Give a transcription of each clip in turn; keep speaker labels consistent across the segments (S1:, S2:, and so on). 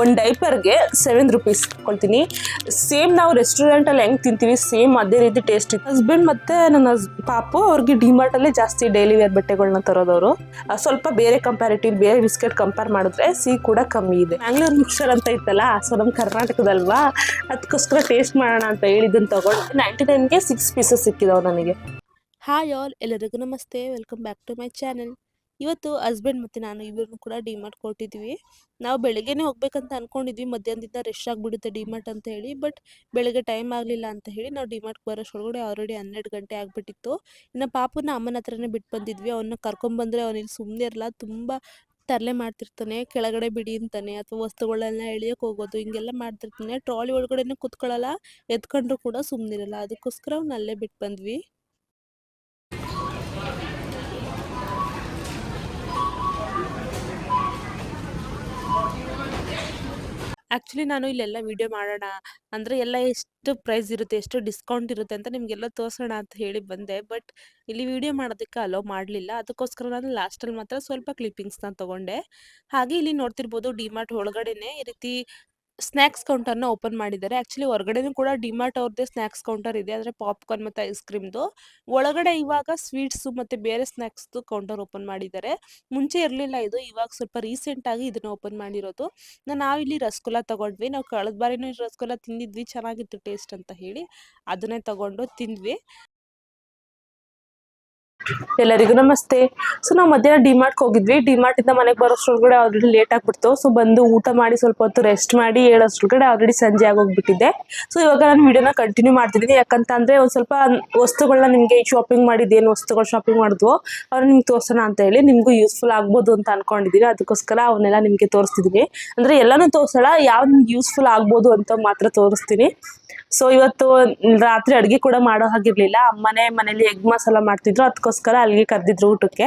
S1: ಒಂದು ಡೈಪರ್ಗೆ seven rupees ಕೊಳ್ತೀನಿ ಸೇಮ್ ನಾವು ರೆಸ್ಟೋರೆಂಟಲ್ಲಿ ಹೆಂಗೆ ತಿಂತೀವಿ ಸೇಮ್ ಅದೇ ರೀತಿ ಟೇಸ್ಟ್ ಇತ್ತು. ಹಸ್ಬೆಂಡ್ ಮತ್ತು ನನ್ನ ಪಾಪು ಅವ್ರಿಗೆ ಡಿಮಾರ್ಟಲ್ಲೇ ಜಾಸ್ತಿ ಡೈಲಿ ವೇರ್ ಬಟ್ಟೆಗಳನ್ನ ತರೋದವರು. ಸ್ವಲ್ಪ ಬೇರೆ ಕಂಪ್ಯಾರಿಟಿವ್ ಬೇರೆ ಬಿಸ್ಕೆಟ್ ಕಂಪೇರ್ ಮಾಡಿದ್ರೆ ಸಿ ಕೂಡ ಕಮ್ಮಿ ಇದೆ. ಮ್ಯಾಂಗ್ಳೂರ್ ಮಿಕ್ಸರ್ ಅಂತ ಇತ್ತಲ್ಲ ಸೊ ನಮ್ಮ ಕರ್ನಾಟಕದಲ್ವಾ? ಅದಕ್ಕೋಸ್ಕರ ಟೇಸ್ಟ್ ಮಾಡೋಣ ಅಂತ ಹೇಳಿದ್ದನ್ನು ತಗೊಂಡು ನೈಂಟಿ ನೈನ್ಗೆ ಸಿಕ್ಸ್ ಪೀಸಸ್ ಸಿಕ್ಕಿದಾವೆ ನನಗೆ.
S2: ಹಾಯ್ ಆಲ್ ಎಲ್ಲರಿಗೂ ನಮಸ್ತೆ. Welcome back to my channel ಇವತ್ತು ಹಸ್ಬೆಂಡ್ ಮತ್ತು ನಾನು ಇಬ್ಬರನ್ನು ಕೂಡ ಡಿಮಾರ್ಟ್ ಕೊಟ್ಟಿದ್ವಿ ನಾವು ಬೆಳಗ್ಗೆನೇ ಹೋಗ್ಬೇಕಂತ ಅನ್ಕೊಂಡಿದ್ವಿ, ಮಧ್ಯಾಹ್ನದಿಂದ ರಶ್ ಆಗಿಬಿಡುತ್ತೆ ಡಿಮಾರ್ಟ್ ಅಂತ ಹೇಳಿ ಬಟ್ ಬೆಳಗ್ಗೆ ಟೈಮ್ ಆಗಲಿಲ್ಲ ಅಂತ ಹೇಳಿ ನಾವು ಡಿಮಾರ್ಟ್ ಬರೋಷ್ಟೊಳಗಡೆ ಆಲ್ರೆಡಿ ಹನ್ನೆರಡು ಗಂಟೆ ಆಗಿಬಿಟ್ಟಿತ್ತು. ಇನ್ನು ಪಾಪನ ಅಮ್ಮನ ಹತ್ರನೇ ಬಿಟ್ಟು ಬಂದಿದ್ವಿ ಅವನ್ನ ಕರ್ಕೊಂಬಂದರೆ ಅವನಿಗೆ ಸುಮ್ಮನೆ ಇರಲ್ಲ, ತುಂಬ ತರಲೆ ಮಾಡ್ತಿರ್ತಾನೆ, ಕೆಳಗಡೆ ಬಿಡಿ ಅಂತಾನೆ, ಅಥವಾ ವಸ್ತುಗಳನ್ನ ಎಳಿಯಕ್ಕೆ ಹೋಗೋದು, ಹಿಂಗೆಲ್ಲ ಮಾಡ್ತಿರ್ತಾನೆ ಟ್ರಾಲಿ ಒಳಗಡೆನೂ ಕುತ್ಕೊಳ್ಳಲ್ಲ ಎತ್ಕೊಂಡ್ರು ಕೂಡ ಸುಮ್ಮನಿರಲ್ಲ ಅದಕ್ಕೋಸ್ಕರ ಅವ್ನು ಅಲ್ಲೇ ಬಿಟ್ಟು ಬಂದ್ವಿ. ಆ್ಯಕ್ಚುಲಿ ನಾನು ಇಲ್ಲೆಲ್ಲ ವಿಡಿಯೋ ಮಾಡೋಣ ಅಂದರೆ ಎಲ್ಲ ಎಷ್ಟು ಪ್ರೈಸ್ ಇರುತ್ತೆ, ಎಷ್ಟು ಡಿಸ್ಕೌಂಟ್ ಇರುತ್ತೆ ಅಂತ ನಿಮಗೆಲ್ಲ ತೋರಿಸೋಣ ಅಂತ ಹೇಳಿ ಬಂದೆ. ಬಟ್ ಇಲ್ಲಿ ವಿಡಿಯೋ ಮಾಡೋದಕ್ಕೆ ಅಲೋ ಮಾಡಲಿಲ್ಲ. ಅದಕ್ಕೋಸ್ಕರ ನಾನು ಲಾಸ್ಟಲ್ಲಿ ಮಾತ್ರ ಸ್ವಲ್ಪ ಕ್ಲಿಪ್ಪಿಂಗ್ಸ್ನ ತೊಗೊಂಡೆ. ಹಾಗೆ ಇಲ್ಲಿ ನೋಡ್ತಿರ್ಬೋದು ಡಿಮಾರ್ಟ್ ಒಳಗಡೆನೆ ಈ ರೀತಿ ಸ್ನ್ಯಾಕ್ಸ್ ಕೌಂಟರ್ನ ಓಪನ್ ಮಾಡಿದ್ದಾರೆ. ಆಕ್ಚುಲಿ ಹೊರಗಡೆನೂ ಕೂಡ ಡಿಮಾರ್ಟ್ ಅವ್ರದ್ದೇ ಸ್ನಾಕ್ಸ್ ಕೌಂಟರ್ ಇದೆ. ಅಂದರೆ ಪಾಪ್ಕಾರ್ನ್ ಮತ್ತು ಐಸ್ ಕ್ರೀಮ್ದು. ಒಳಗಡೆ ಇವಾಗ ಸ್ವೀಟ್ಸು ಮತ್ತು ಬೇರೆ ಸ್ನ್ಯಾಕ್ಸ್ದು ಕೌಂಟರ್ ಓಪನ್ ಮಾಡಿದ್ದಾರೆ. ಮುಂಚೆ ಇರಲಿಲ್ಲ ಇದು. ಇವಾಗ ಸ್ವಲ್ಪ ರೀಸೆಂಟಾಗಿ ಇದನ್ನು ಓಪನ್ ಮಾಡಿರೋದು. ನ- ನಾವಿಲ್ಲಿ ರಸಗುಲ್ಲ ತಗೊಂಡ್ವಿ. ನಾವು ಕಳೆದ ಬಾರಿನೂ ರಸಗುಲ್ಲ ತಿಂದಿದ್ವಿ. ಚೆನ್ನಾಗಿತ್ತು ಟೇಸ್ಟ್ ಅಂತ ಹೇಳಿ ಅದನ್ನೇ ತಗೊಂಡು ತಿಂದ್ವಿ.
S1: ಎಲ್ಲರಿಗೂ ನಮಸ್ತೆ. ಸೊ ನಾವು ಮಧ್ಯಾಹ್ನ ಡಿಮಾರ್ಟ್ಗೆ ಹೋಗಿದ್ವಿ. ಡಿಮಾರ್ಟ್ ಇಂದ ಮನೆಗೆ ಬರೋಷ್ಟ್ರೊಳಗಡೆ ಆಲ್ರೆಡಿ ಲೇಟ್ ಆಗಿಬಿಡ್ತು. ಸೊ ಬಂದು ಊಟ ಮಾಡಿ ಸ್ವಲ್ಪ ಹೊತ್ತು ರೆಸ್ಟ್ ಮಾಡಿ ಹೇಳೋಷ್ಟ್ರೊಳಗಡೆ ಆಲ್ರೆಡಿ ಸಂಜೆ ಆಗೋಗ್ಬಿಟ್ಟಿದ್ದೆ ಸೊ ಇವಾಗ ನಾನು ವಿಡಿಯೋನ ಕಂಟಿನ್ಯೂ ಮಾಡ್ತಿದ್ದೀನಿ ಯಾಕಂತಂದ್ರೆ ಒಂದು ಸ್ವಲ್ಪ ವಸ್ತುಗಳನ್ನ ನಿಮಗೆ ಶಾಪಿಂಗ್ ಮಾಡಿದ್ದು ಏನು ವಸ್ತುಗಳು ಶಾಪಿಂಗ್ ಮಾಡಿದ್ವು ಅವ್ರು ನಿಮ್ಗೆ ತೋರಿಸೋಣ ಅಂತ ಹೇಳಿ ನಿಮಗೂ ಯೂಸ್ಫುಲ್ ಆಗ್ಬೋದು ಅಂತ ಅಂದ್ಕೊಂಡಿದ್ದೀನಿ ಅದಕ್ಕೋಸ್ಕರ ಅವನ್ನೆಲ್ಲ ನಿಮಗೆ ತೋರಿಸ್ತಿದ್ದೀನಿ ಅಂದರೆ ಎಲ್ಲನೂ ತೋರಿಸಲ್ಲ, ಯಾವ್ದು ನಿಮ್ಗೆ ಯೂಸ್ಫುಲ್ ಆಗ್ಬೋದು ಅಂತ ಮಾತ್ರ ತೋರಿಸ್ತೀನಿ. ಸೊ ಇವತ್ತು ರಾತ್ರಿ ಅಡುಗೆ ಕೂಡ ಮಾಡೋ ಹಾಗಿರ್ಲಿಲ್ಲ. ಅಮ್ಮನೇ ಮನೇಲಿ ಎಗ್ ಮಸಾಲ ಮಾಡ್ತಿದ್ರು. ಅದಕ್ಕೋಸ್ಕರ ಅಲ್ಲಿಗೆ ಕರೆದಿದ್ರು ಊಟಕ್ಕೆ.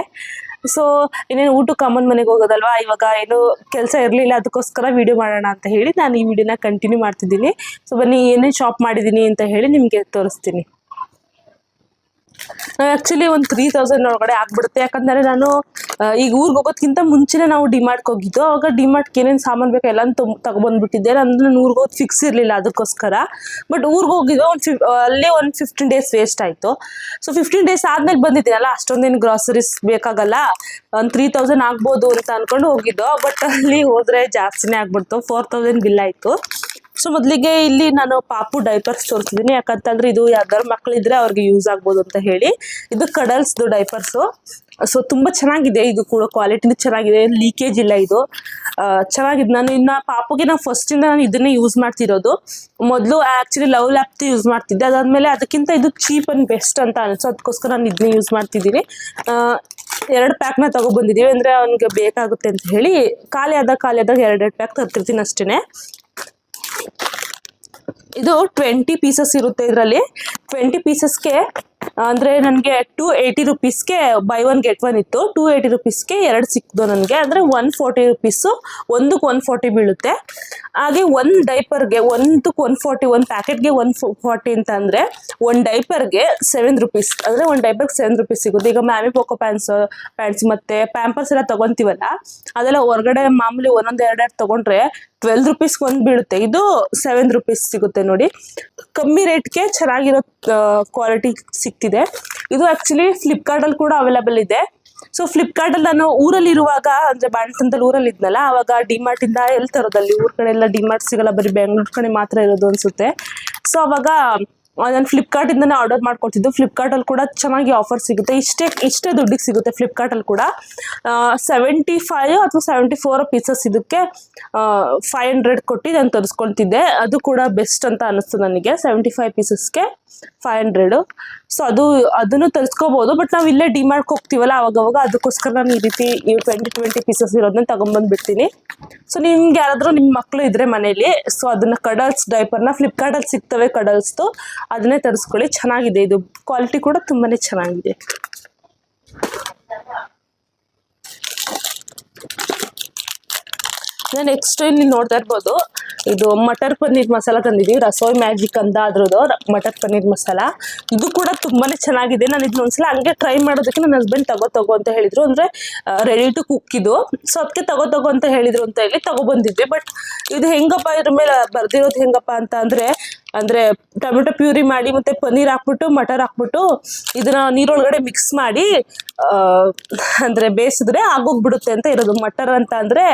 S1: ಸೊ ಇನ್ನೇನು ಊಟಕ್ಕೆ ಅಮ್ಮನ ಮನೆಗೆ ಹೋಗೋದಲ್ವಾ? ಇವಾಗ ಏನು ಕೆಲಸ ಇರಲಿಲ್ಲ, ಅದಕ್ಕೋಸ್ಕರ ವಿಡಿಯೋ ಮಾಡೋಣ ಅಂತ ಹೇಳಿ ನಾನು ಈ ವಿಡಿಯೋನ ಕಂಟಿನ್ಯೂ ಮಾಡ್ತಿದ್ದೀನಿ. ಸೊ ಬನ್ನಿ, ಏನೇನು ಶಾಪ್ ಮಾಡಿದ್ದೀನಿ ಅಂತ ಹೇಳಿ ನಿಮಗೆ ತೋರಿಸ್ತೀನಿ. ಆ್ಯಕ್ಚುಲಿ ಒಂದು ತ್ರೀ ತೌಸಂಡ್ ಒಳಗಡೆ ಆಗ್ಬಿಡುತ್ತೆ. ಯಾಕಂದರೆ ನಾನು ಈಗ ಊರಿಗೆ ಹೋಗೋದ್ಕಿಂತ ಮುಂಚೆನೇ ನಾವು ಡಿಮಾರ್ಟ್ಗೆ ಹೋಗಿದ್ದು. ಆಗ ಡಿಮಾರ್ಟ್ಗೆ ಏನೇನು ಸಾಮಾನು ಬೇಕು ಎಲ್ಲ ತಗೊಬಂದ್ಬಿಟ್ಟಿದ್ದೆ. ಅಂದ್ರೆ ನಾನು ಊರಿಗೆ ಹೋಗೋದು ಫಿಕ್ಸ್ ಇರಲಿಲ್ಲ ಅದಕ್ಕೋಸ್ಕರ ಬಟ್ ಊರಿಗೆ ಹೋಗಿದ್ದು ಒಂದು ಫಿಫ್ ಅಲ್ಲೇ ಒಂದು ಫಿಫ್ಟೀನ್ ಡೇಸ್ ವೇಸ್ಟ್ ಆಯಿತು. ಸೊ ಫಿಫ್ಟೀನ್ ಡೇಸ್ ಆದಮೇಲೆ ಬಂದಿದ್ದೀನಲ್ಲ, ಅಷ್ಟೊಂದೇನು ಗ್ರಾಸರೀಸ್ ಬೇಕಾಗಲ್ಲ. ಒಂದು ತ್ರೀ ತೌಸಂಡ್ ಆಗ್ಬೋದು ಅಂತ ಅಂದ್ಕೊಂಡು ಹೋಗಿದ್ದು. ಬಟ್ ಅಲ್ಲಿ ಹೋದರೆ ಜಾಸ್ತಿನೇ ಆಗ್ಬಿಡ್ತು. ಫೋರ್ ತೌಸಂಡ್ ಬಿಲ್ ಆಯಿತು. ಸೊ ಮೊದಲಿಗೆ ಇಲ್ಲಿ ನಾನು ಪಾಪು ಡೈಪರ್ಸ್ ತೋರಿಸಿದ್ದೀನಿ ಯಾಕಂತಂದ್ರೆ ಇದು ಯಾವ್ದಾದ್ರು ಮಕ್ಕಳಿದ್ರೆ ಅವ್ರಿಗೆ ಯೂಸ್ ಆಗ್ಬೋದು ಅಂತ ಹೇಳಿ. ಇದು ಕಡಲ್ಸ್ದು ಡೈಪರ್ಸು ಸೊ ತುಂಬ ಚೆನ್ನಾಗಿದೆ. ಇದು ಕೂಡ ಕ್ವಾಲಿಟಿನೂ ಚೆನ್ನಾಗಿದೆ. ಲೀಕೇಜ್ ಇಲ್ಲ ಇದು. ಚೆನ್ನಾಗಿದೆ. ನಾನು ಇನ್ನು ಪಾಪುಗೆ ನಾವು ಫಸ್ಟಿಂದ ನಾನು ಇದನ್ನೇ ಯೂಸ್ ಮಾಡ್ತಿರೋದು. ಮೊದಲು ಆ್ಯಕ್ಚುಲಿ ಲವ್ ಲ್ಯಾಪ್ದು ಯೂಸ್ ಮಾಡ್ತಿದ್ದೆ. ಅದಾದಮೇಲೆ ಅದಕ್ಕಿಂತ ಇದು ಚೀಪ್ ಆ್ಯಂಡ್ ಬೆಸ್ಟ್ ಅಂತ ಅನಿಸು. ಅದಕ್ಕೋಸ್ಕರ ನಾನು ಇದನ್ನೇ ಯೂಸ್ ಮಾಡ್ತಿದ್ದೀನಿ. ಎರಡು ಪ್ಯಾಕ್ನ ತೊಗೊಬಂದಿದ್ದೀವಿ ಅಂದರೆ ಅವನಿಗೆ ಬೇಕಾಗುತ್ತೆ ಅಂತ ಹೇಳಿ ಖಾಲಿ ಆದಾಗ ಖಾಲಿ ಆದಾಗ ಎರಡೆರಡು ಪ್ಯಾಕ್ ತರ್ತಿರ್ತೀನಿ ಅಷ್ಟೇ ಇದು ಟ್ವೆಂಟಿ ಪೀಸಸ್ ಇರುತ್ತೆ ಇದರಲ್ಲಿ. ಟ್ವೆಂಟಿ ಪೀಸಸ್ಗೆ ಅಂದರೆ ನನಗೆ ಟೂ ಏಯ್ಟಿ ರುಪೀಸ್ಗೆ ಬೈ ಒನ್ ಗೆಟ್ ಒನ್ ಇತ್ತು. ಟೂ ಏಯ್ಟಿ ರುಪೀಸ್ಗೆ ಎರಡು ಸಿಕ್ತು ನನಗೆ. ಅಂದರೆ ಒನ್ ಫೋರ್ಟಿ ರುಪೀಸು ಒಂದಕ್ಕೆ ಒನ್ ಫೋರ್ಟಿ ಬೀಳುತ್ತೆ. ಹಾಗೆ ಒಂದು ಡೈಪರ್ಗೆ ಒಂದಕ್ಕೆ ಒನ್ ಫೋರ್ಟಿ ಒಂದು ಪ್ಯಾಕೆಟ್ಗೆ ಒನ್ ಫೋರ್ಟಿ ಅಂತ ಅಂದರೆ ಒಂದು ಡೈಪರ್ಗೆ ಸೆವೆನ್ ರುಪೀಸ್ ಅಂದರೆ ಒಂದು ಡೈಪರ್ಗೆ ಸೆವೆನ್ ರುಪೀಸ್ ಸಿಗುತ್ತೆ. ಈಗ ಮ್ಯಾಮಿ ಪೋಕೋ ಪ್ಯಾಂಟ್ಸ್ ಪ್ಯಾಂಟ್ಸ್ ಮತ್ತು ಪ್ಯಾಂಪರ್ಸ್ ಎಲ್ಲ ತೊಗೊತೀವಲ್ಲ, ಅದೆಲ್ಲ ಹೊರಗಡೆ ಮಾಮೂಲಿ ಒಂದೊಂದು ಎರಡೆರಡು ತೊಗೊಂಡ್ರೆ ಟ್ವೆಲ್ ರುಪೀಸ್ ಒಂದು ಬೀಳುತ್ತೆ. ಇದು ಸೆವೆನ್ ರುಪೀಸ್ ಸಿಗುತ್ತೆ ನೋಡಿ. ಕಮ್ಮಿ ರೇಟ್ಗೆ ಚೆನ್ನಾಗಿರೋ ಕ್ವಾಲಿಟಿ ಸಿಗ್ತಿದೆ ಇದು ಆ್ಯಕ್ಚುಲಿ ಫ್ಲಿಪ್ಕಾರ್ಟಲ್ಲಿ ಕೂಡ ಅವೈಲೇಬಲ್ ಇದೆ. ಸೊ ಫ್ಲಿಪ್ಕಾರ್ಟಲ್ಲಿ ನಾನು ಊರಲ್ಲಿರುವಾಗ, ಅಂದರೆ ಬಾಣಸಂತಲ್ಲಿ ಊರಲ್ಲಿ ಇದ್ನಲ್ಲ ಆವಾಗ ಡಿಮಾರ್ಟಿಂದ ಎಲ್ಲಿ ತರೋದಲ್ಲಿ ಊರ ಕಡೆ ಎಲ್ಲ ಡಿಮಾರ್ಟ್ ಸಿಗಲ್ಲ, ಬರೀ ಬೆಂಗಳೂರು ಕಡೆ ಮಾತ್ರ ಇರೋದು ಅನಿಸುತ್ತೆ. ಸೊ ಅವಾಗ ನಾನು ಫ್ಲಿಪ್ಕಾರ್ಟಿಂದನೇ ಆರ್ಡರ್ ಮಾಡ್ಕೊಳ್ತಿದ್ದು ಫ್ಲಿಪ್ಕಾರ್ಟಲ್ಲಿ ಕೂಡ ಚೆನ್ನಾಗಿ ಆಫರ್ ಸಿಗುತ್ತೆ. ಇಷ್ಟೇ ಇಷ್ಟೇ ದುಡ್ಡಿಗೆ ಸಿಗುತ್ತೆ ಫ್ಲಿಪ್ಕಾರ್ಟಲ್ಲಿ ಕೂಡ. ಸೆವೆಂಟಿ ಫೈವ್ ಅಥವಾ ಸೆವೆಂಟಿ ಫೋರ್ ಪೀಸಸ್ ಇದಕ್ಕೆ ಫೈವ್ ಹಂಡ್ರೆಡ್ ಕೊಟ್ಟು ನಾನು ತರಿಸ್ಕೊಳ್ತಿದ್ದೆ. ಅದು ಕೂಡ ಬೆಸ್ಟ್ ಅಂತ ಅನ್ನಿಸ್ತು ನನಗೆ. ಸೆವೆಂಟಿ ಫೈವ್ ಪೀಸಸ್ಗೆ ಫೈವ್ ಹಂಡ್ರೆಡು ಸೊ ಅದು, ಅದನ್ನು ತರಿಸ್ಕೋಬೋದು ಬಟ್ ನಾವು ಇಲ್ಲೇ ಡಿಮಾರ್ಟ್ಗೆ ಹೋಗ್ತೀವಲ್ಲ ಅವಾಗವಾಗ ಅದಕ್ಕೋಸ್ಕರ ನಾನು ಈ ರೀತಿ ಈ ಟ್ವೆಂಟಿ ಟ್ವೆಂಟಿ ಪೀಸಸ್ ಇರೋದನ್ನ ತಗೊಂಬಂದ್ಬಿಡ್ತೀನಿ ಸೊ ನಿಮ್ಗೆ ಯಾರಾದರೂ ನಿಮ್ಮ ಮಕ್ಕಳು ಇದ್ದರೆ ಮನೇಲಿ ಸೊ ಅದನ್ನು ಕಡಲ್ಸ್ ಡೈಪರ್ನ ಫ್ಲಿಪ್ಕಾರ್ಟಲ್ಲಿ ಸಿಗ್ತವೆ ಕಡಲ್ಸ್ದು ಅದನ್ನೇ ತರಿಸ್ಕೊಳ್ಳಿ, ಚೆನ್ನಾಗಿದೆ. ಇದು ಕ್ವಾಲಿಟಿ ಕೂಡ ತುಂಬಾ ಚೆನ್ನಾಗಿದೆ. ನೆಕ್ಸ್ಟ್ ಇಲ್ಲಿ ನೋಡ್ತಾ ಇರ್ಬೋದು, ಇದು ಮಟರ್ ಪನ್ನೀರ್ ಮಸಾಲ ತಂದಿದ್ದೀವಿ ರಸೋಯ್ ಮ್ಯಾಜಿಕ್ ಅಂತ ಅದ್ರದ್ದು ಮಟರ್ ಪನ್ನೀರ್ ಮಸಾಲ. ಇದು ಕೂಡ ತುಂಬಾನೇ ಚೆನ್ನಾಗಿದೆ, ನಾನು ಇದನ್ನ ಒಂದ್ಸಲ ಹಂಗೆ ಟ್ರೈ ಮಾಡೋದಕ್ಕೆ ನನ್ನ ಹಸ್ಬೆಂಡ್ ತಗೋ ತಗೋ ಅಂತ ಹೇಳಿದ್ರು. ಅಂದ್ರೆ ರೆಡಿ ಟು ಕುಕ್ ಇದು. ಸೊ ಅದಕ್ಕೆ ತಗೋ ತಗೋ ಅಂತ ಹೇಳಿದ್ರು ಅಂತ ಹೇಳಿ ತಗೋ ಬಂದಿದ್ವಿ. ಬಟ್ ಇದು ಹೆಂಗಪ್ಪ ಇದ್ರ ಮೇಲೆ ಬರ್ದಿರೋದು ಹೆಂಗಪ್ಪ ಅಂತ ಅಂದ್ರೆ ಅಂದ್ರೆ ಟೊಮೆಟೊ ಪ್ಯೂರಿ ಮಾಡಿ ಮತ್ತೆ ಪನ್ನೀರ್ ಹಾಕ್ಬಿಟ್ಟು, ಮಟರ್ ಹಾಕ್ಬಿಟ್ಟು ಇದನ್ನ ನೀರೊಳಗಡೆ ಮಿಕ್ಸ್ ಮಾಡಿ ಅಂದರೆ ಬೇಯಿಸಿದ್ರೆ ಆಗೋಗ್ಬಿಡುತ್ತೆ ಅಂತ ಇರೋದು. ಮಟರ್ ಅಂತ ಅಂದ್ರೆ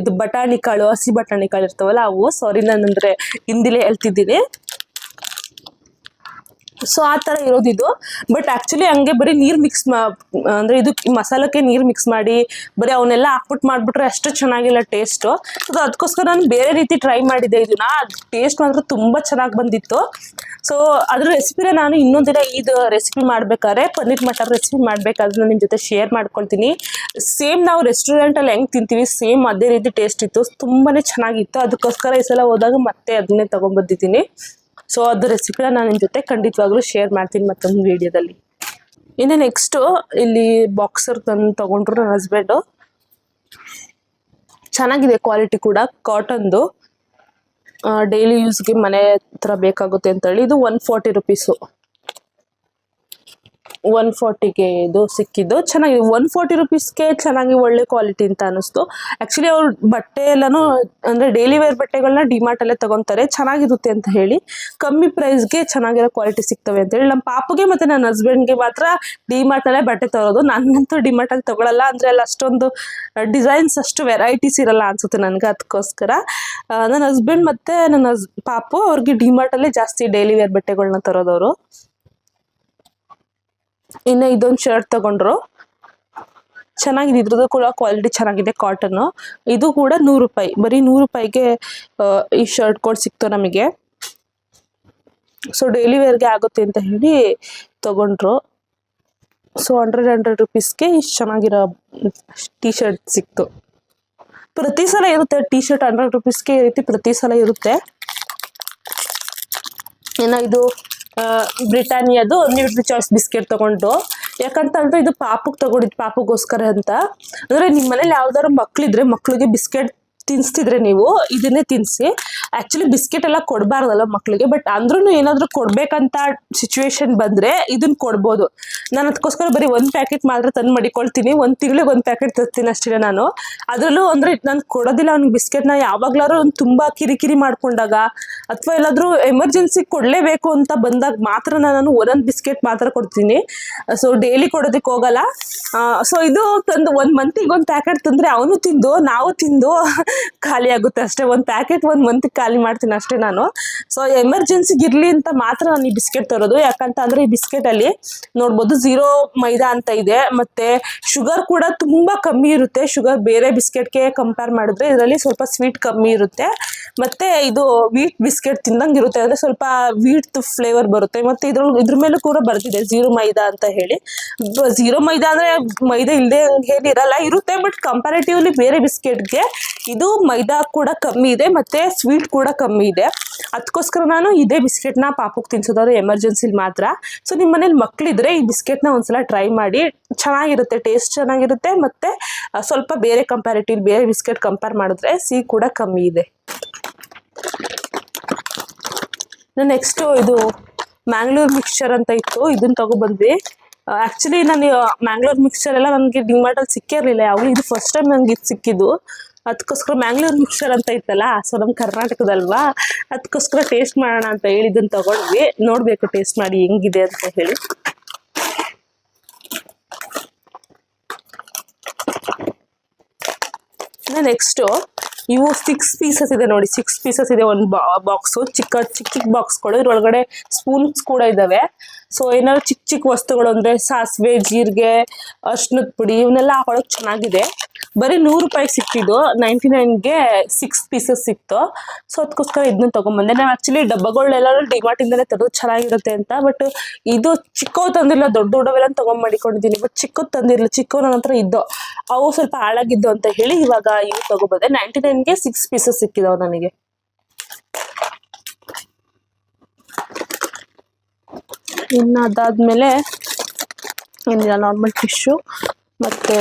S1: ಇದು ಬಟಾಣಿ ಕಾಳು, ಹಸಿ ಬಟಾಣಿ ಕಾಳು ಇರ್ತಾವಲ್ಲ ಅವು. ಸಾರಿ ನಾನು ಅಂದ್ರೆ ಹಿಂದಿಲೇ ಹೇಳ್ತಿದ್ದೀನಿ. ಸೊ ಆ ಥರ ಇರೋದಿದು. ಬಟ್ ಆ್ಯಕ್ಚುಲಿ ಹಂಗೆ ಬರೀ ನೀರು ಮಿಕ್ಸ್ ಮಾ, ಅಂದರೆ ಇದು ಮಸಾಲಕ್ಕೆ ನೀರು ಮಿಕ್ಸ್ ಮಾಡಿ, ಬರೀ ಅವನ್ನೆಲ್ಲ ಹಾಕ್ಬಿಟ್ಟು ಮಾಡಿಬಿಟ್ರೆ ಅಷ್ಟು ಚೆನ್ನಾಗಿಲ್ಲ ಟೇಸ್ಟು ಸೊ ಅದಕ್ಕೋಸ್ಕರ ನಾನು ಬೇರೆ ರೀತಿ ಟ್ರೈ ಮಾಡಿದ್ದೆ ಇದನ್ನ. ಟೇಸ್ಟ್ ಮಾತ್ರ ತುಂಬ ಚೆನ್ನಾಗಿ ಬಂದಿತ್ತು. ಸೊ ಅದ್ರ ರೆಸಿಪಿನ ನಾನು ಇನ್ನೊಂದು ದಿನ ಇದು ರೆಸಿಪಿ ಮಾಡ್ಬೇಕಾದ್ರೆ, ಪನ್ನೀರ್ ಮಟರ್ ರೆಸಿಪಿ ಮಾಡಬೇಕಾದ್ರೆ ನಾನು ನಿಮ್ಮ ಜೊತೆ ಶೇರ್ ಮಾಡ್ಕೊಳ್ತೀನಿ. ಸೇಮ್ ನಾವು ರೆಸ್ಟೋರೆಂಟಲ್ಲಿ ಹೆಂಗೆ ತಿಂತೀವಿ ಸೇಮ್ ಅದೇ ರೀತಿ ಟೇಸ್ಟ್ ಇತ್ತು. ತುಂಬಾ ಚೆನ್ನಾಗಿತ್ತು. ಅದಕ್ಕೋಸ್ಕರ ಈ ಸಲ ಹೋದಾಗ ಮತ್ತೆ ಅದನ್ನೇ ತೊಗೊಂಬಂದಿದ್ದೀನಿ ಸೊ ಅದು ರೆಸಿಪಿನ ನಾನು ನಿಮ್ಮ ಜೊತೆ ಖಂಡಿತವಾಗ್ಲೂ ಶೇರ್ ಮಾಡ್ತೀನಿ ಮತ್ತೊಂದು ವಿಡಿಯೋದಲ್ಲಿ ಇನ್ನು ನೆಕ್ಸ್ಟು ಇಲ್ಲಿ ಬಾಕ್ಸರ್ ತಂದು ತೊಗೊಂಡ್ರು ನನ್ನ ಹಸ್ಬೆಂಡು ಚೆನ್ನಾಗಿದೆ ಕ್ವಾಲಿಟಿ ಕೂಡ ಕಾಟನ್ದು ಡೈಲಿ ಯೂಸ್ಗೆ ಮನೆ ಹತ್ರ ಬೇಕಾಗುತ್ತೆ ಅಂತೇಳಿ. ಇದು ಒನ್ ಫಾರ್ಟಿ ರುಪೀಸು ಒನ್ ಫಾರ್ಟಿಗೆ ಇದು ಸಿಕ್ಕಿದ್ದು. ಚೆನ್ನಾಗಿ ಒನ್ ಫೋರ್ಟಿ ರುಪೀಸ್ಗೆ ಚೆನ್ನಾಗಿ ಒಳ್ಳೆ ಕ್ವಾಲಿಟಿ ಅಂತ ಅನ್ನಿಸ್ತು ಆ್ಯಕ್ಚುಲಿ ಅವ್ರ ಬಟ್ಟೆ ಎಲ್ಲನೂ, ಅಂದರೆ ಡೈಲಿ ವೇರ್ ಬಟ್ಟೆಗಳನ್ನ ಡಿಮಾರ್ಟಲ್ಲೇ ತೊಗೊತಾರೆ. ಚೆನ್ನಾಗಿರುತ್ತೆ ಅಂತ ಹೇಳಿ, ಕಮ್ಮಿ ಪ್ರೈಸ್ಗೆ ಚೆನ್ನಾಗಿರೋ ಕ್ವಾಲಿಟಿ ಸಿಗ್ತವೆ ಅಂತೇಳಿ ನಮ್ಮ ಪಾಪುಗೆ ಮತ್ತು ನನ್ನ ಹಸ್ಬೆಂಡ್ಗೆ ಮಾತ್ರ ಡಿಮಾರ್ಟಲ್ಲೇ ಬಟ್ಟೆ ತರೋದು. ನನಗಂತೂ ಡಿಮಾರ್ಟಲ್ಲಿ ತಗೊಳಲ್ಲ. ಅಂದರೆ ಅಲ್ಲಿ ಅಷ್ಟೊಂದು ಡಿಸೈನ್ಸ್ ಅಷ್ಟು ವೆರೈಟೀಸ್ ಇರಲ್ಲ ಅನ್ಸುತ್ತೆ ನನಗೆ ಅದಕ್ಕೋಸ್ಕರ ನನ್ನ ಹಸ್ಬೆಂಡ್ ಮತ್ತು ನನ್ನ ಹಸ್ ಪಾಪು ಅವ್ರಿಗೆ ಡಿಮಾರ್ಟಲ್ಲೇ ಜಾಸ್ತಿ ಡೈಲಿ ವೇರ್ ಬಟ್ಟೆಗಳನ್ನ ತರೋದವರು. ಇನ್ನು ಇದೊಂದು ಶರ್ಟ್ ತಗೊಂಡ್ರು. ಚೆನ್ನಾಗಿದೆ, ಇದ್ರದ್ದು ಕೂಡ ಕ್ವಾಲಿಟಿ ಚೆನ್ನಾಗಿದೆ ಕಾಟನ್ನು ಇದು ಕೂಡ ನೂರು ರೂಪಾಯಿ, ಬರೀ ನೂರು ರೂಪಾಯಿಗೆ ಈ ಶರ್ಟ್ ಕೂಡ ಸಿಕ್ತು ನಮಗೆ. ಸೊ ಡೈಲಿ ವೇರ್ಗೆ ಆಗುತ್ತೆ ಅಂತ ಹೇಳಿ ತಗೊಂಡ್ರು. ಸೊ ಹಂಡ್ರೆಡ್ ಹಂಡ್ರೆಡ್ ರುಪೀಸ್ಗೆ ಇಷ್ಟು ಚೆನ್ನಾಗಿರೋ ಟಿ ಶರ್ಟ್ ಸಿಕ್ತು. ಪ್ರತಿ ಸಲ ಇರುತ್ತೆ ಟಿ ಶರ್ಟ್ ಹಂಡ್ರೆಡ್ ರುಪೀಸ್ಗೆ ಈ ರೀತಿ ಪ್ರತಿ ಸಲ ಇರುತ್ತೆ. ಏನೋ ಇದು ಬ್ರಿಟಾನಿಯಾದು ನ್ಯೂಟ್ರಿ ಚಾಯ್ಸ್ ಬಿಸ್ಕೆಟ್ ತಗೊಂಡು. ಯಾಕಂತಂದ್ರೆ ಇದು ಪಾಪಕ್ಕೆ ತಗೊಂಡಿದ್ದು ಪಾಪಗೋಸ್ಕರ ಅಂತ. ಅಂದರೆ ನಿಮ್ಮ ಮನೇಲಿ ಯಾವ್ದಾದ್ರು ಮಕ್ಳಿದ್ರೆ ಮಕ್ಕಳಿಗೆ ಬಿಸ್ಕೆಟ್ ತಿನ್ನಿಸ್ತಿದ್ರೆ ನೀವು ಇದನ್ನೇ ತಿನ್ಸಿ. ಆ್ಯಕ್ಚುಲಿ ಬಿಸ್ಕೆಟ್ ಎಲ್ಲ ಕೊಡಬಾರ್ದಲ್ಲ ಮಕ್ಕಳಿಗೆ ಬಟ್ ಅಂದ್ರೂ ಏನಾದರೂ ಕೊಡಬೇಕಂತ ಸಿಚುವೇಶನ್ ಬಂದರೆ ಇದನ್ನ ಕೊಡ್ಬೋದು. ನಾನು ಅದಕ್ಕೋಸ್ಕರ ಬರೀ ಒಂದು ಪ್ಯಾಕೆಟ್ ಮಾತ್ರ ತಂದು ಮಡಿಕೊಳ್ತೀನಿ. ಒಂದು ತಿಂಗಳಿಗೆ ಒಂದು ಪ್ಯಾಕೆಟ್ ತರ್ತೀನಿ ಅಷ್ಟೇ ನಾನು. ಅದರಲ್ಲೂ ಅಂದರೆ ನಾನು ಕೊಡೋದಿಲ್ಲ ಅವ್ನಿಗೆ ಬಿಸ್ಕೆಟ್ನ ಯಾವಾಗ್ಲಾದ್ರು ಅವ್ನು ತುಂಬ ಕಿರಿಕಿರಿ ಮಾಡ್ಕೊಂಡಾಗ ಅಥವಾ ಎಲ್ಲಾದರೂ ಎಮರ್ಜೆನ್ಸಿ ಕೊಡಲೇಬೇಕು ಅಂತ ಬಂದಾಗ ಮಾತ್ರ ನಾನು ಒಂದೊಂದು ಬಿಸ್ಕೆಟ್ ಮಾತ್ರ ಕೊಡ್ತೀನಿ. ಸೊ ಡೈಲಿ ಕೊಡೋದಕ್ಕೆ ಹೋಗಲ್ಲ. ಸೊ ಇದು ತಂದು ಒಂದು ಮಂತಿಗೆ ಒಂದು ಪ್ಯಾಕೆಟ್ ತಂದರೆ ಅವನು ತಿಂದು, ನಾವು ತಿಂದು ಖಾಲಿ ಆಗುತ್ತೆ ಅಷ್ಟೇ. ಒಂದು ಪ್ಯಾಕೆಟ್ ಒಂದು ಮಂತ್ ಖಾಲಿ ಮಾಡ್ತೀನಿ ಅಷ್ಟೇ ನಾನು. ಸೊ ಎಮರ್ಜೆನ್ಸಿಗೆ ಇರಲಿ ಅಂತ ಮಾತ್ರ ನಾನು ಈ ಬಿಸ್ಕೆಟ್ ತರೋದು. ಯಾಕಂತ ಅಂದರೆ ಈ ಬಿಸ್ಕೆಟಲ್ಲಿ ನೋಡ್ಬೋದು ಝೀರೋ ಮೈದಾ ಅಂತ ಇದೆ. ಮತ್ತು ಶುಗರ್ ಕೂಡ ತುಂಬ ಕಮ್ಮಿ ಇರುತ್ತೆ. ಶುಗರ್ ಬೇರೆ ಬಿಸ್ಕೆಟ್ಗೆ ಕಂಪೇರ್ ಮಾಡಿದ್ರೆ ಇದರಲ್ಲಿ ಸ್ವಲ್ಪ ಸ್ವೀಟ್ ಕಮ್ಮಿ ಇರುತ್ತೆ. ಮತ್ತು ಇದು ವೀಟ್ ಬಿಸ್ಕೆಟ್ ತಿಂದಂಗೆ ಇರುತ್ತೆ. ಅಂದರೆ ಸ್ವಲ್ಪ ವೀಟ್ ಫ್ಲೇವರ್ ಬರುತ್ತೆ. ಮತ್ತು ಇದ್ರ ಇದ್ರ ಮೇಲೂ ಕೂಡ ಬರ್ತಿದೆ ಝೀರೋ ಮೈದಾ ಅಂತ ಹೇಳಿ. ಝೀರೋ ಮೈದಾ ಅಂದರೆ ಮೈದಾ ಇಲ್ಲದೆ ಏನಿರಲ್ಲ ಇರುತ್ತೆ ಬಟ್ ಕಂಪ್ಯಾರಿಟಿವ್ಲಿ ಬೇರೆ ಬಿಸ್ಕೆಟ್ಗೆ ಇದು ಮೈದಾ ಕೂಡ ಕಮ್ಮಿ ಇದೆ, ಮತ್ತು ಸ್ವೀಟ್ ಕೂಡ ಕಮ್ಮಿ ಇದೆ. ಅದಕ್ಕೋಸ್ಕರ ನಾನು ಇದೇ ಬಿಸ್ಕೆಟ್ನ ಪಾಪಕ್ಕೆ ತಿನ್ಸೋದಾದ್ರೆ ಎಮರ್ಜೆನ್ಸಿಲಿ ಮಾತ್ರ. ಸೊ ನಿಮ್ಮ ಮನೇಲಿ ಮಕ್ಕಳಿದ್ರೆ ಈ ಬಿಸ್ಕೆಟ್ನ ಒಂದ್ಸಲ ಟ್ರೈ ಮಾಡಿ. ಚೆನ್ನಾಗಿರುತ್ತೆ ಟೇಸ್ಟ್ ಚೆನ್ನಾಗಿರುತ್ತೆ, ಮತ್ತು ಸ್ವಲ್ಪ ಬೇರೆ ಕಂಪ್ಯಾರಿಟಿವ್ ಬೇರೆ ಬಿಸ್ಕೆಟ್ ಕಂಪೇರ್ ಮಾಡಿದ್ರೆ ಸಿಹಿ ಕೂಡ ಕಮ್ಮಿ ಇದೆ. ನೆಕ್ಸ್ಟು ಇದು ಮ್ಯಾಂಗ್ಳೂರ್ ಮಿಕ್ಸ್ಚರ್ ಅಂತ ಇತ್ತು ಇದನ್ನ ತಗೊಬಂದ್ವಿ. ಆ್ಯಕ್ಚುಲಿ ನಾನು ಮ್ಯಾಂಗ್ಳೂರ್ ಮಿಕ್ಸ್ಚರ್ ಎಲ್ಲ ನನಗೆ ಡಿಮಾರ್ಟಲ್ಲಿ ಸಿಕ್ಕಿರಲಿಲ್ಲ ಯಾವಾಗಲೂ. ಯಾವಾಗ ಇದು ಫಸ್ಟ್ ಟೈಮ್ ನನಗೆ ಇದು ಸಿಕ್ಕಿದ್ದು. ಅದಕ್ಕೋಸ್ಕರ ಮ್ಯಾಂಗ್ಳೂರ್ ಮಿಕ್ಸರ್ ಅಂತ ಇತ್ತಲ್ಲ ಸೊ ನಮ್ಮ ಕರ್ನಾಟಕದಲ್ವಾ? ಅದಕ್ಕೋಸ್ಕರ ಟೇಸ್ಟ್ ಮಾಡೋಣ ಅಂತ ಹೇಳಿದ್ದನ್ನು ತಗೊಂಡ್ವಿ. ನೋಡಬೇಕು ಟೇಸ್ಟ್ ಮಾಡಿ ಹೆಂಗಿದೆ ಅಂತ ಹೇಳಿ. ನೆಕ್ಸ್ಟು ಇವು ಸಿಕ್ಸ್ ಪೀಸಸ್ ಇದೆ ನೋಡಿ. ಸಿಕ್ಸ್ ಪೀಸಸ್ ಇದೆ ಒಂದು ಬಾಕ್ಸು ಚಿಕ್ಕ ಚಿಕ್ಕ ಚಿಕ್ಕ ಬಾಕ್ಸ್ಗಳು ಇದ್ರೊಳಗಡೆ ಸ್ಪೂನ್ಸ್ ಕೂಡ ಇದ್ದಾವೆ ಸೊ ಏನಾದ್ರು ಚಿಕ್ಕ ಚಿಕ್ಕ ವಸ್ತುಗಳು ಅಂದರೆ ಸಾಸಿವೆ, ಜೀರಿಗೆ ಅರ್ಶಿನದ ಪುಡಿ, ಇವನ್ನೆಲ್ಲ ಹಾಕೊಳ್ಳೋಕೆ ಚೆನ್ನಾಗಿದೆ. ಬರೀ ನೂರು ರೂಪಾಯಿ ಸಿಕ್ತಿದ್ದು ನೈಂಟಿ ನೈನ್ಗೆ ಸಿಕ್ಸ್ ಪೀಸಸ್ ಸಿಕ್ತು. ಸೊ ಅದಕ್ಕೋಸ್ಕರ ಇದನ್ನ ತೊಗೊಂಬಂದೆ. ನಾವು ಆ್ಯಕ್ಚುಲಿ ಡಬ್ಬಗಳೆಲ್ಲ ಡಿಮಾರ್ಟಿಂದಲೇ ತರೋದು ಚೆನ್ನಾಗಿರುತ್ತೆ ಅಂತ. ಬಟ್ ಇದು ಚಿಕ್ಕವು ತಂದಿಲ್ಲ, ದೊಡ್ಡ ದೊಡ್ಡವೆಲ್ಲ ತೊಗೊಂಬಡಿಕೊಂಡಿದ್ದೀನಿ ಬಟ್ ಚಿಕ್ಕದು ತಂದಿರಲಿಲ್ಲ ಚಿಕ್ಕವು ನನ್ನ ಹತ್ರ ಇದ್ದೋ, ಅವು ಸ್ವಲ್ಪ ಹಾಳಾಗಿದ್ದು ಅಂತ ಹೇಳಿ ಇವಾಗ ಇವು ತಗೊಬಂದೆ. ನೈಂಟಿ ನೈನ್ಗೆ ಸಿಕ್ಸ್ ಪೀಸಸ್ ಸಿಕ್ಕಿದಾವೆ ನನಗೆ. ಇನ್ನು ಅದಾದಮೇಲೆ ಏನಿಲ್ಲ ನಾರ್ಮಲ್ ಟಿಶ್ಯೂ ಮತ್ತು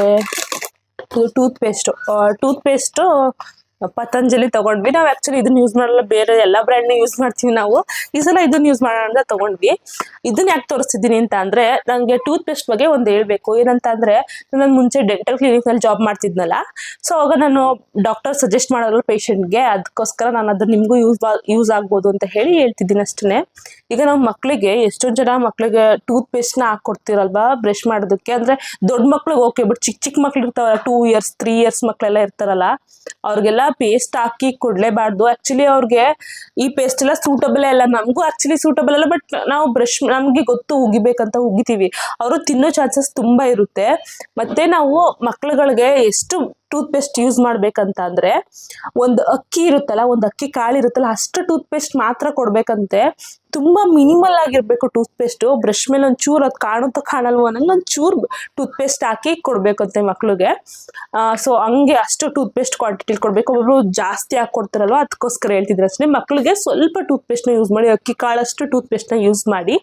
S1: ಇದು toothpaste toothpaste Patanjali ತಗೊಂಡ್ವಿ. ನಾವು ಆಕ್ಚುಲಿ ಇದನ್ನ ಯೂಸ್ ಮಾಡಲ್ಲ, ಬೇರೆ ಎಲ್ಲ ನ ಯೂಸ್ ಮಾಡ್ತೀವಿ ನಾವು. ಈ ಸಲ ಇದನ್ನ ಯೂಸ್ ಮಾಡೋಣ ಅಂತ ತಗೊಂಡ್ವಿ. ಇದನ್ನ ಯಾಕೆ ತೋರಿಸ್ತಿದ್ದೀನಿ ಅಂತ ಅಂದ್ರೆ, ನಂಗೆ ಟೂತ್ ಪೇಸ್ಟ್ ಬಗ್ಗೆ ಒಂದು ಹೇಳ್ಬೇಕು. ಏನಂತ ಅಂದ್ರೆ, ನಾನು ಮುಂಚೆ ಡೆಂಟಲ್ ಕ್ಲಿನಿಕ್ನಲ್ಲಿ ಜಾಬ್ ಮಾಡ್ತಿದ್ನಲ್ಲ. ಸೊ ಅವಾಗ ನಾನು ಡಾಕ್ಟರ್ ಸಜೆಸ್ಟ್ ಮಾಡೋರು ಪೇಷಂಟ್ಗೆ ಅದಕ್ಕೋಸ್ಕರ ನಾನು ಅದನ್ನ ನಿಮಗೂ ಯೂಸ್ ಯೂಸ್ ಆಗ್ಬೋದು ಅಂತ ಹೇಳಿ ಹೇಳ್ತಿದ್ದೀನಿ ಅಷ್ಟೇ ಈಗ ನಾವು ಮಕ್ಕಳಿಗೆ ಎಷ್ಟೊಂದು ಜನ ಮಕ್ಕಳಿಗೆ ಟೂತ್ನ ಹಾಕ್ಕೊಡ್ತೀರಲ್ವಾ ಬ್ರಷ್ ಮಾಡೋದಕ್ಕೆ? ಅಂದ್ರೆ ದೊಡ್ಡ ಮಕ್ಳಿಗೆ ಓಕೆ ಬಟ್ ಚಿಕ್ಕ ಚಿಕ್ಕ ಮಕ್ಳು ಇರ್ತಾವಲ್ಲ ಟೂ ಇಯರ್ಸ್ ತ್ರೀ ಇಯರ್ಸ್ ಮಕ್ಕಳೆಲ್ಲ ಇರ್ತಾರಲ್ಲ, ಅವ್ರಿಗೆಲ್ಲ ಪೇಸ್ಟ್ ಹಾಕಿ ಕೊಡಲೇಬಾರ್ದು. ಆಕ್ಚುಲಿ ಅವ್ರಿಗೆ ಈ ಪೇಸ್ಟ್ ಎಲ್ಲ ಸೂಟಬಲ್ ಅಲ್ಲ ನಮಗೂ ಆಕ್ಚುಲಿ ಸೂಟಬಲ್ ಅಲ್ಲ ಬಟ್ ನಾವು ಬ್ರಷ್ ನಮಗೆ ಗೊತ್ತು ಉಗಿಬೇಕಂತ ಉಗಿತೀವಿ. ಅವರು ತಿನ್ನೋ ಚಾನ್ಸಸ್ ತುಂಬ ಇರುತ್ತೆ. ಮತ್ತು ನಾವು ಮಕ್ಳುಗಳಿಗೆ ಎಷ್ಟು ಟೂತ್ ಪೇಸ್ಟ್ ಯೂಸ್ ಮಾಡ್ಬೇಕಂತ ಅಂದ್ರೆ ಒಂದು ಅಕ್ಕಿ ಇರುತ್ತಲ್ಲ, ಒಂದು ಅಕ್ಕಿ ಕಾಳು ಇರುತ್ತಲ್ಲ, ಅಷ್ಟು ಟೂತ್ ಪೇಸ್ಟ್ ಮಾತ್ರ ಕೊಡ್ಬೇಕಂತೆ. ತುಂಬ ಮಿನಿಮಲ್ ಆಗಿರಬೇಕು ಟೂತ್ ಪೇಸ್ಟು ಬ್ರಷ್ ಮೇಲೆ ಒಂದು ಚೂರು ಅದು ಕಾಣುತ್ತೋ ಕಾಣಲ್ವೋ ಅನ್ನಂಗೆ ಒಂದು ಚೂರು ಟೂತ್ ಪೇಸ್ಟ್ ಹಾಕಿ ಕೊಡಬೇಕಂತೆ ಮಕ್ಳಿಗೆ. ಸೊ ಹಂಗೆ ಅಷ್ಟು ಟೂತ್ ಪೇಸ್ಟ್ ಕ್ವಾಂಟಿಟಿ ಕೊಡಬೇಕು. ಒಬ್ಬರು ಜಾಸ್ತಿ ಹಾಕಿ ಕೊಡ್ತಾರಲ್ವ ಅದಕ್ಕೋಸ್ಕರ ಹೇಳ್ತಿದ್ರು ಅಷ್ಟೇ. ಮಕ್ಳಿಗೆ ಸ್ವಲ್ಪ ಟೂತ್ ಪೇಸ್ಟ್ನ ಯೂಸ್ ಮಾಡಿ, ಅಕ್ಕಿ ಕಾಳಷ್ಟು ಟೂತ್ ಪೇಸ್ಟ್ನ ಯೂಸ್ ಮಾಡಿ.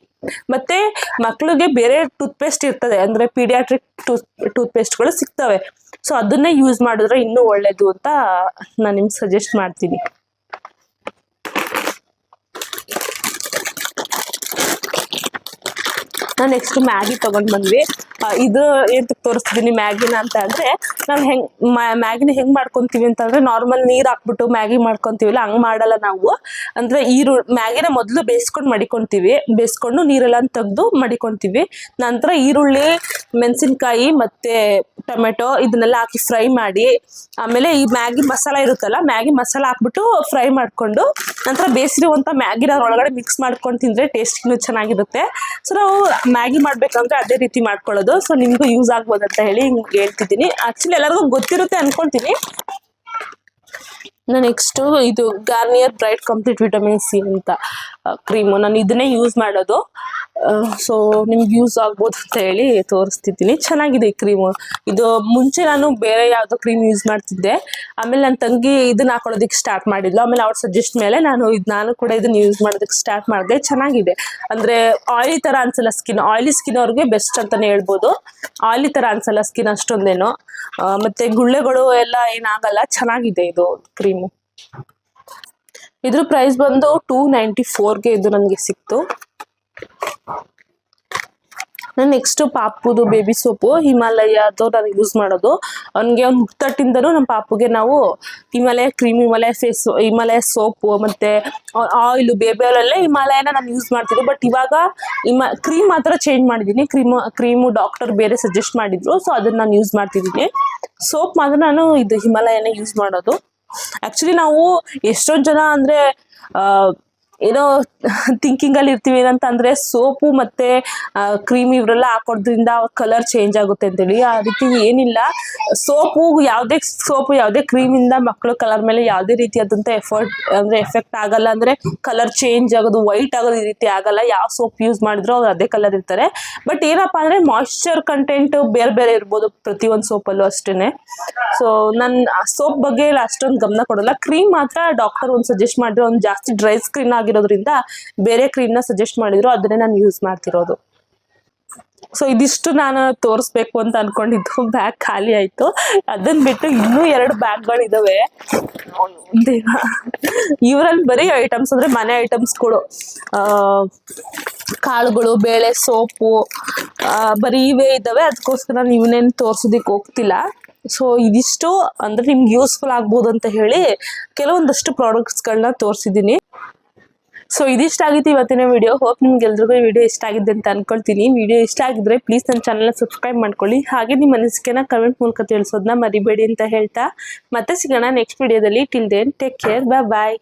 S1: ಮತ್ತೆ ಮಕ್ಳಿಗೆ ಬೇರೆ ಟೂತ್ ಪೇಸ್ಟ್ ಇರ್ತದೆ. ಅಂದರೆ ಪೀಡಿಯಾಟ್ರಿಕ್ ಟೂತ್ ಟೂತ್ ಪೇಸ್ಟ್ಗಳು ಸಿಗ್ತವೆ. ಸೊ ಅದನ್ನೇ ಯೂಸ್ ಮಾಡಿದ್ರೆ ಇನ್ನೂ ಒಳ್ಳೇದು ಅಂತ ನಾನು ನಿಮ್ಗೆ ಸಜೆಸ್ಟ್ ಮಾಡ್ತೀನಿ. ನಾನು ನೆಕ್ಸ್ಟ್ ಮ್ಯಾಗಿ ತೊಗೊಂಡು ಬಂದ್ವಿ. ಇದು ಏನಕ್ಕೆ ತೋರಿಸ್ತಿದ್ದೀನಿ ಮ್ಯಾಗಿನ ಅಂತ ಅಂದರೆ, ನಾವು ಹೆಂಗೆ ಮ್ಯಾಗಿನ ಹೆಂಗೆ ಮಾಡ್ಕೊತೀವಿ ಅಂತಂದರೆ ನಾರ್ಮಲ್ ನೀರು ಹಾಕ್ಬಿಟ್ಟು ಮ್ಯಾಗಿ ಮಾಡ್ಕೊತೀವಿಲ್ಲ, ಹಂಗೆ ಮಾಡಲ್ಲ ನಾವು. ಅಂದರೆ ಈರು ಮ್ಯಾಗಿನ ಮೊದಲು ಬೇಯಿಸ್ಕೊಂಡು ಮಡಿಕೊತೀವಿ. ಬೇಯಿಸ್ಕೊಂಡು ನೀರೆಲ್ಲ ತೆಗೆದು ಮಡಿಕೊತೀವಿ. ನಂತರ ಈರುಳ್ಳಿ, ಮೆಣಸಿನ್ಕಾಯಿ ಮತ್ತು ಟೊಮೆಟೊ ಇದನ್ನೆಲ್ಲ ಹಾಕಿ ಫ್ರೈ ಮಾಡಿ, ಆಮೇಲೆ ಈ ಮ್ಯಾಗಿ ಮಸಾಲ ಇರುತ್ತಲ್ಲ ಮ್ಯಾಗಿ ಮಸಾಲ ಹಾಕ್ಬಿಟ್ಟು ಫ್ರೈ ಮಾಡಿಕೊಂಡು, ನಂತರ ಬೇಯಿಸಿರುವಂಥ ಮ್ಯಾಗಿನ ಒಳಗಡೆ ಮಿಕ್ಸ್ ಮಾಡ್ಕೊಂಡು ತಿಂದರೆ ಟೇಸ್ಟ್ ಇನ್ನೂ ಚೆನ್ನಾಗಿರುತ್ತೆ. ಸೊ ನಾವು ಮ್ಯಾಗಿ ಮಾಡ್ಬೇಕಂದ್ರೆ ಅದೇ ರೀತಿ ಮಾಡ್ಕೊಳ್ಳೋದು. ಸೊ ನಿಮಗೂ ಯೂಸ್ ಆಗ್ಬೋದು ಅಂತ ಹೇಳಿ ಹಿಂಗೆ ಹೇಳ್ತಿದ್ದೀನಿ. ಆಕ್ಚುಲಿ ಎಲ್ಲರಿಗೂ ಗೊತ್ತಿರುತ್ತೆ ಅಂದ್ಕೊಳ್ತೀನಿ ನೆಕ್ಸ್ಟು ಇದು Garnier bright complete vitamin C ಅಂತ ಕ್ರೀಮು ನಾನು ಇದನ್ನೇ ಯೂಸ್ ಮಾಡೋದು. ಸೊ ನಿಮ್ಗೆ ಯೂಸ್ ಆಗ್ಬೋದು ಅಂತ ಹೇಳಿ ತೋರಿಸ್ತಿದ್ದೀನಿ. ಚೆನ್ನಾಗಿದೆ ಈ ಕ್ರೀಮು ಇದು ಮುಂಚೆ ನಾನು ಬೇರೆ ಯಾವುದೋ ಕ್ರೀಮ್ ಯೂಸ್ ಮಾಡ್ತಿದ್ದೆ. ಆಮೇಲೆ ನನ್ನ ತಂಗಿ ಇದನ್ನ ಹಾಕೊಳ್ಳೋದಕ್ಕೆ ಸ್ಟಾರ್ಟ್ ಮಾಡಿದ್ಲು. ಆಮೇಲೆ ಅವ್ರ ಸಜೆಸ್ಟ್ ಮೇಲೆ ನಾನು ಇದು, ನಾನು ಕೂಡ ಇದನ್ನ ಯೂಸ್ ಮಾಡೋದಕ್ಕೆ ಸ್ಟಾರ್ಟ್ ಮಾಡಿದೆ. ಚೆನ್ನಾಗಿದೆ. ಅಂದರೆ ಆಯಿಲಿ ಥರ ಅನ್ಸಲ್ಲ ಸ್ಕಿನ್ ಆಯಿಲಿ ಸ್ಕಿನ್ ಅವ್ರಿಗೆ ಬೆಸ್ಟ್ ಅಂತಲೇ ಹೇಳ್ಬೋದು. ಆಯಿಲಿ ಥರ ಅನ್ಸಲ್ಲ ಸ್ಕಿನ್ ಅಷ್ಟೊಂದೇನು. ಮತ್ತು ಗುಳ್ಳೆಗಳು ಎಲ್ಲ ಏನಾಗಲ್ಲ. ಚೆನ್ನಾಗಿದೆ ಇದು ಕ್ರೀಮು ಇದ್ರ ಪ್ರೈಸ್ ಬಂದು ಟೂ ನೈಂಟಿ ಫೋರ್ಗೆ ಇದು ನನಗೆ ಸಿಕ್ತು. ನಾನು ನೆಕ್ಸ್ಟು ಪಾಪುದು ಬೇಬಿ ಸೋಪು ಹಿಮಾಲಯದು ನಾನು ಯೂಸ್ ಮಾಡೋದು. ಅವನಿಗೆ ಒಂದು ಮುಕ್ತಟ್ಟಿಂದನೂ ನಮ್ಮ ಪಾಪುಗೆ ನಾವು Himalaya cream Himalaya face Himalaya soap ಮತ್ತು ಆಯಿಲು ಬೇಬಿ ಆಯಿಲಲ್ಲೇ ಹಿಮಾಲಯನ ನಾನು ಯೂಸ್ ಮಾಡ್ತಿದ್ದೆ. ಬಟ್ ಇವಾಗ ಹಿಮ ಕ್ರೀಮ್ ಮಾತ್ರ ಚೇಂಜ್ ಮಾಡಿದ್ದೀನಿ ಕ್ರೀಮ್ ಕ್ರೀಮು ಡಾಕ್ಟರ್ ಬೇರೆ ಸಜೆಸ್ಟ್ ಮಾಡಿದ್ರು. ಸೊ ಅದನ್ನು ನಾನು ಯೂಸ್ ಮಾಡ್ತಿದ್ದೀನಿ ಸೋಪ್ ಮಾತ್ರ ನಾನು ಇದು ಹಿಮಾಲಯನ ಯೂಸ್ ಮಾಡೋದು. ಆ್ಯಕ್ಚುಲಿ ನಾವು ಎಷ್ಟೊಂದು ಜನ ಅಂದರೆ ಏನೋ ಥಿಂಕಿಂಗಲ್ಲಿ ಇರ್ತೀವಿ ಏನಂತಂದರೆ ಸೋಪು ಮತ್ತೆ ಕ್ರೀಮ್ ಇವರೆಲ್ಲ ಹಾಕೋದ್ರಿಂದ ಕಲರ್ ಚೇಂಜ್ ಆಗುತ್ತೆ ಅಂತೇಳಿ. ಆ ರೀತಿ ಏನಿಲ್ಲ. ಸೋಪು ಯಾವುದೇ ಸೋಪು, ಯಾವುದೇ ಇಂದ ಮಕ್ಕಳು ಕಲರ್ ಮೇಲೆ ಯಾವುದೇ ರೀತಿಯಾದಂಥ ಎಫರ್ಟ್ ಅಂದ್ರೆ ಎಫೆಕ್ಟ್ ಆಗಲ್ಲ ಅಂದ್ರೆ ಕಲರ್ ಚೇಂಜ್ ಆಗೋದು ವೈಟ್ ಆಗೋದು ಈ ರೀತಿ ಆಗಲ್ಲ. ಯಾವ ಸೋಪ್ ಯೂಸ್ ಮಾಡಿದ್ರು ಅವ್ರು ಅದೇ ಕಲರ್ ಇರ್ತಾರೆ. ಬಟ್ ಏನಪ್ಪಾ ಅಂದ್ರೆ ಮಾಯ್ಶ್ಚರ್ ಕಂಟೆಂಟ್ ಬೇರೆ ಬೇರೆ ಇರ್ಬೋದು ಪ್ರತಿಯೊಂದು ಸೋಪಲ್ಲೂ ಅಷ್ಟೇ ಸೊ ನನ್ನ ಸೋಪ್ ಬಗ್ಗೆ ಎಲ್ಲ ಅಷ್ಟೊಂದು ಗಮನ ಕೊಡಲ್ಲ. ಕ್ರೀಮ್ ಮಾತ್ರ ಡಾಕ್ಟರ್ ಒಂದು ಸಜೆಸ್ಟ್ ಮಾಡಿದ್ರು. ಒಂದು ಜಾಸ್ತಿ ಡ್ರೈ ಸ್ಕ್ರೀನ್ ಆಗಿರೋದ್ರಿಂದ ಬೇರೆ ಕ್ರೀಮ್ನ ಸಜೆಸ್ಟ್ ಮಾಡಿದ್ರು. ಅದನ್ನೇ ನಾನು ಯೂಸ್ ಮಾಡ್ತಿರೋದು. ಸೊ ಇದಿಷ್ಟು ನಾನು ತೋರಿಸ್ಬೇಕು ಅಂತ ಅನ್ಕೊಂಡಿದ್ದು. ಬ್ಯಾಗ್ ಖಾಲಿ ಆಯಿತು. ಅದನ್ನ ಬಿಟ್ಟು ಇನ್ನೂ ಎರಡು ಬ್ಯಾಗ್ಗಳಿದಾವೆ ದೇವ ಇವರಲ್ಲಿ ಬರೀ ಐಟಮ್ಸ್ ಅಂದರೆ ಮನೆ ಐಟಮ್ಸ್ಗಳು ಕಾಳುಗಳು, ಬೇಳೆ, ಸೋಪು ಬರೀ ಇವೇ ಇದ್ದಾವೆ ಅದಕ್ಕೋಸ್ಕರ ನಾನು ಇವನೇನು ತೋರ್ಸೋದಿಕ್ಕೆ ಹೋಗ್ತಿಲ್ಲ. ಸೊ ಇದಿಷ್ಟು ಅಂದರೆ ನಿಮ್ಗೆ ಯೂಸ್ಫುಲ್ ಆಗ್ಬೋದು ಅಂತ ಹೇಳಿ ಕೆಲವೊಂದಷ್ಟು ಪ್ರಾಡಕ್ಟ್ಸ್ಗಳನ್ನ ತೋರಿಸಿದ್ದೀನಿ. ಸೊ ಇದಿಷ್ಟ ಆಗಿತ್ತು ಇವತ್ತಿನ ವಿಡಿಯೋ ಹೋಪ್ ನಿಮ್ಗೆ ಎಲ್ರಿಗೂ ಈ ವಿಡಿಯೋ ಇಷ್ಟ ಆಗಿದೆ ಅಂತ ಅನ್ಕೊಳ್ತೀನಿ. ವಿಡಿಯೋ ಇಷ್ಟ ಆಗಿದ್ರೆ ಪ್ಲೀಸ್ ನನ್ನ ಚಾನಲ್ನ ಸಬ್ಸ್ಕ್ರೈಬ್ ಮಾಡ್ಕೊಳ್ಳಿ. ಹಾಗೆ ನಿಮ್ಮ ಅನಿಸಿಕೆನ ಕಮೆಂಟ್ ಮೂಲಕ ತಿಳಿಸೋದನ್ನ ಮರಿಬೇಡಿ ಅಂತ ಹೇಳ್ತಾ. ಮತ್ತೆ ಸಿಗೋಣ ನೆಕ್ಸ್ಟ್ ವಿಡಿಯೋದಲ್ಲಿ till then take care bye bye